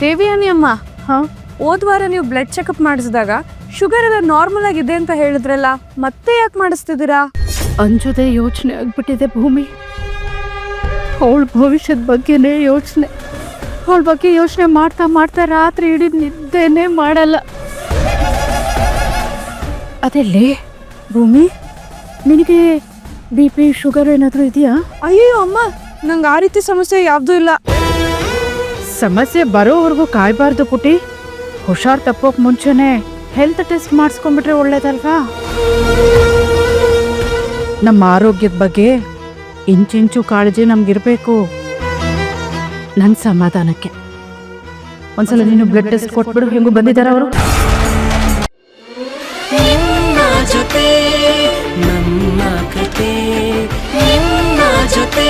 ದೇವಿಯಾನಿ ಅಮ್ಮ. ಹಾ? ಹೋದ ವಾರ ನೀವು ಬ್ಲಡ್ ಚೆಕಪ್ ಮಾಡಿಸಿದಾಗ ಶುಗರ್ ಎಲ್ಲ ನಾರ್ಮಲ್ ಆಗಿದೆ ಅಂತ ಹೇಳಿದ್ರಲ್ಲ ಮತ್ತೆ ಯಾಕೆ ಮಾಡಿಸ್ತಿದ್ದೀರಾ? ಅಂಜುದೇ ಯೋಚನೆ ಆಗ್ಬಿಟ್ಟಿದೆ ಭೂಮಿ. ಅವಳ ಭವಿಷ್ಯದ ಬಗ್ಗೆನೇ ಯೋಚನೆ. ಅವಳ ಬಗ್ಗೆ ಯೋಚನೆ ಮಾಡ್ತಾ ಮಾಡ್ತಾ ರಾತ್ರಿ ಇಡೀ ನಿದ್ದೆನೇ ಮಾಡಲ್ಲ. ಅದೆಲ್ಲೇ? ಭೂಮಿ ನಿನಗೆ ಬಿ ಪಿ ಶುಗರ್ ಏನಾದರೂ ಇದೆಯಾ? ಅಯ್ಯೋ ಅಮ್ಮ ನಂಗೆ ಆ ರೀತಿ ಸಮಸ್ಯೆ ಯಾವುದೂ ಇಲ್ಲ. ಸಮಸ್ಯೆ ಬರೋವರೆಗೂ ಕಾಯಬಾರ್ದು ಪುಟಿ ಹುಷಾರ್ ತಪ್ಪೋಕ್ ಮುಂಚೆನೆ ಹೆಲ್ತ್ ಟೆಸ್ಟ್ ಮಾಡಿಸ್ಕೊಂಡ್ಬಿಟ್ರೆ ಒಳ್ಳೇದಲ್ವಾ? ನಮ್ಮ ಆರೋಗ್ಯದ ಬಗ್ಗೆ ಇಂಚಿಂಚು ಕಾಳಜಿ ನಮ್ಗಿರ್ಬೇಕು. ನನ್ನ ಸಮಾಧಾನಕ್ಕೆ. ಒಂದ್ಸಲ ನೀನು ಬ್ಲಡ್ ಟೆಸ್ಟ್ ಕೊಟ್ಬಿಡು, ಹೆಂಗು ಬಂದಿದ್ದಾರೆ ಅವರು. ಜೊತೆ ಜೊತೆ.